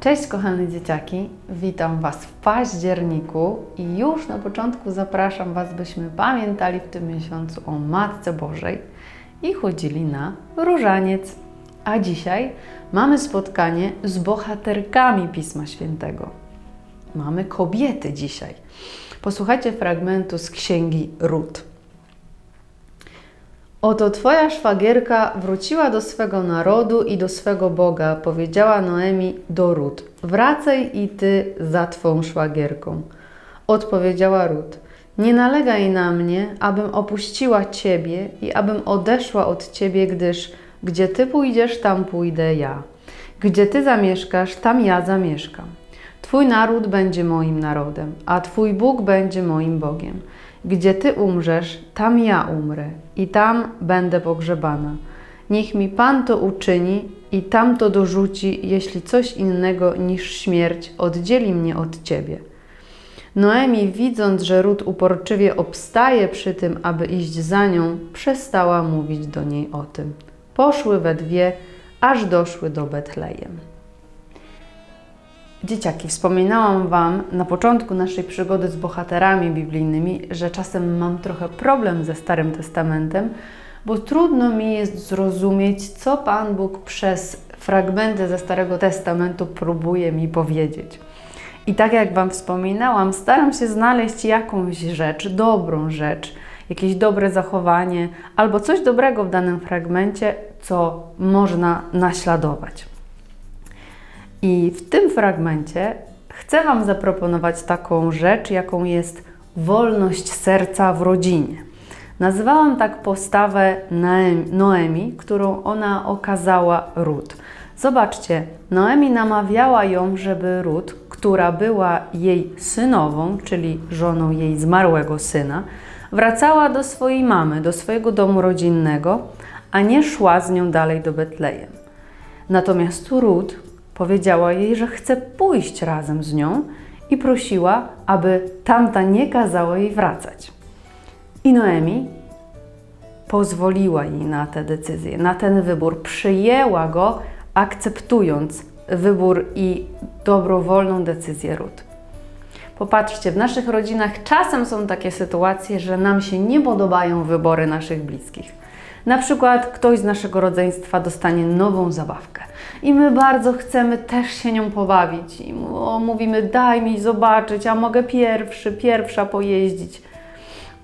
Cześć kochane dzieciaki, witam Was w październiku i już na początku zapraszam Was, byśmy pamiętali w tym miesiącu o Matce Bożej i chodzili na różaniec. A dzisiaj mamy spotkanie z bohaterkami Pisma Świętego. Mamy kobiety dzisiaj. Posłuchajcie fragmentu z księgi Rut. Oto twoja szwagierka wróciła do swego narodu i do swego Boga, powiedziała Noemi do Rut. Wracaj i ty za twą szwagierką. Odpowiedziała Rut. Nie nalegaj na mnie, abym opuściła ciebie i abym odeszła od ciebie, gdyż gdzie ty pójdziesz, tam pójdę ja. Gdzie ty zamieszkasz, tam ja zamieszkam. Twój naród będzie moim narodem, a Twój Bóg będzie moim Bogiem. Gdzie Ty umrzesz, tam ja umrę i tam będę pogrzebana. Niech mi Pan to uczyni i tam to dorzuci, jeśli coś innego niż śmierć oddzieli mnie od Ciebie. Noemi, widząc, że Rut uporczywie obstaje przy tym, aby iść za nią, przestała mówić do niej o tym. Poszły we dwie, aż doszły do Betlejem. Dzieciaki, wspominałam Wam na początku naszej przygody z bohaterami biblijnymi, że czasem mam trochę problem ze Starym Testamentem, bo trudno mi jest zrozumieć, co Pan Bóg przez fragmenty ze Starego Testamentu próbuje mi powiedzieć. I tak jak Wam wspominałam, staram się znaleźć jakąś rzecz, dobrą rzecz, jakieś dobre zachowanie albo coś dobrego w danym fragmencie, co można naśladować. I w tym fragmencie chcę Wam zaproponować taką rzecz, jaką jest wolność serca w rodzinie. Nazwałam tak postawę Noemi, którą ona okazała Rut. Zobaczcie, Noemi namawiała ją, żeby Rut, która była jej synową, czyli żoną jej zmarłego syna, wracała do swojej mamy, do swojego domu rodzinnego, a nie szła z nią dalej do Betlejem. Natomiast Rut Powiedziała jej, że chce pójść razem z nią i prosiła, aby tamta nie kazała jej wracać. I Noemi pozwoliła jej na tę decyzję, na ten wybór, przyjęła go, akceptując wybór i dobrowolną decyzję Rut. Popatrzcie, w naszych rodzinach czasem są takie sytuacje, że nam się nie podobają wybory naszych bliskich. Na przykład ktoś z naszego rodzeństwa dostanie nową zabawkę i my bardzo chcemy też się nią pobawić. I mówimy, daj mi zobaczyć, a mogę pierwszy, pierwsza pojeździć.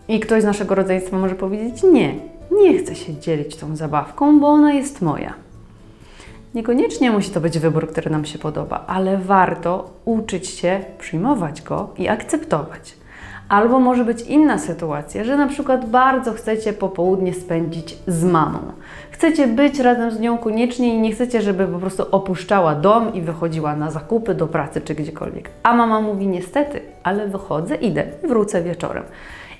I ktoś z naszego rodzeństwa może powiedzieć, nie, nie chcę się dzielić tą zabawką, bo ona jest moja. Niekoniecznie musi to być wybór, który nam się podoba, ale warto uczyć się przyjmować go i akceptować. Albo może być inna sytuacja, że na przykład bardzo chcecie popołudnie spędzić z mamą. Chcecie być razem z nią koniecznie i nie chcecie, żeby po prostu opuszczała dom i wychodziła na zakupy, do pracy czy gdziekolwiek. A mama mówi niestety, ale wychodzę, idę wrócę wieczorem.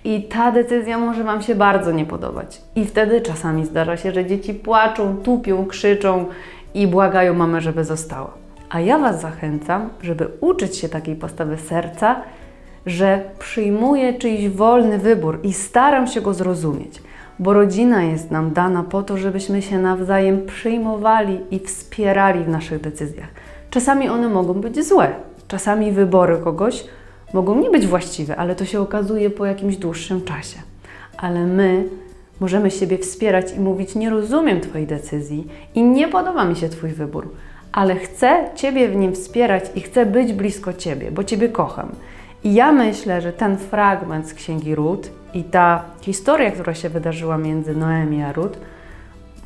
I ta decyzja może Wam się bardzo nie podobać. I wtedy czasami zdarza się, że dzieci płaczą, tupią, krzyczą i błagają mamę, żeby została. A ja Was zachęcam, żeby uczyć się takiej postawy serca że przyjmuję czyjś wolny wybór i staram się go zrozumieć, bo rodzina jest nam dana po to, żebyśmy się nawzajem przyjmowali i wspierali w naszych decyzjach. Czasami one mogą być złe, czasami wybory kogoś mogą nie być właściwe, ale to się okazuje po jakimś dłuższym czasie. Ale my możemy siebie wspierać i mówić: Nie rozumiem Twojej decyzji i nie podoba mi się Twój wybór, ale chcę Ciebie w nim wspierać i chcę być blisko Ciebie, bo Ciebie kocham. I ja myślę, że ten fragment z księgi Rut i ta historia, która się wydarzyła między Noemi a Rut,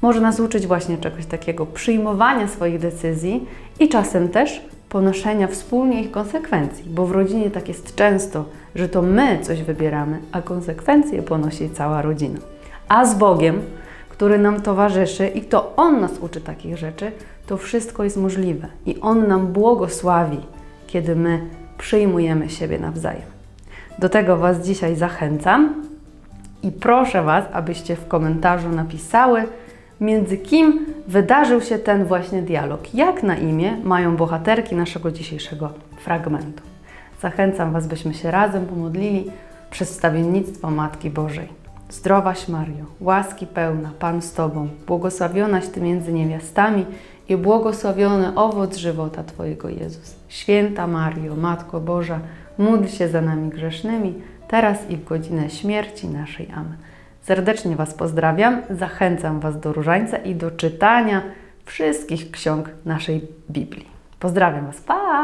może nas uczyć właśnie czegoś takiego przyjmowania swoich decyzji i czasem też ponoszenia wspólnie ich konsekwencji, bo w rodzinie tak jest często, że to my coś wybieramy, a konsekwencje ponosi cała rodzina. A z Bogiem, który nam towarzyszy i to On nas uczy takich rzeczy, to wszystko jest możliwe i On nam błogosławi, kiedy my przyjmujemy siebie nawzajem. Do tego Was dzisiaj zachęcam i proszę Was, abyście w komentarzu napisały, między kim wydarzył się ten właśnie dialog. Jak na imię mają bohaterki naszego dzisiejszego fragmentu. Zachęcam Was, byśmy się razem pomodlili przez stawiennictwo Matki Bożej. Zdrowaś Mario, łaski pełna, Pan z Tobą, błogosławionaś Ty między niewiastami i błogosławiony owoc żywota Twojego Jezus. Święta Mario, Matko Boża, módl się za nami grzesznymi, teraz i w godzinę śmierci naszej. Amen. Serdecznie Was pozdrawiam, zachęcam Was do różańca i do czytania wszystkich ksiąg naszej Biblii. Pozdrawiam Was, pa!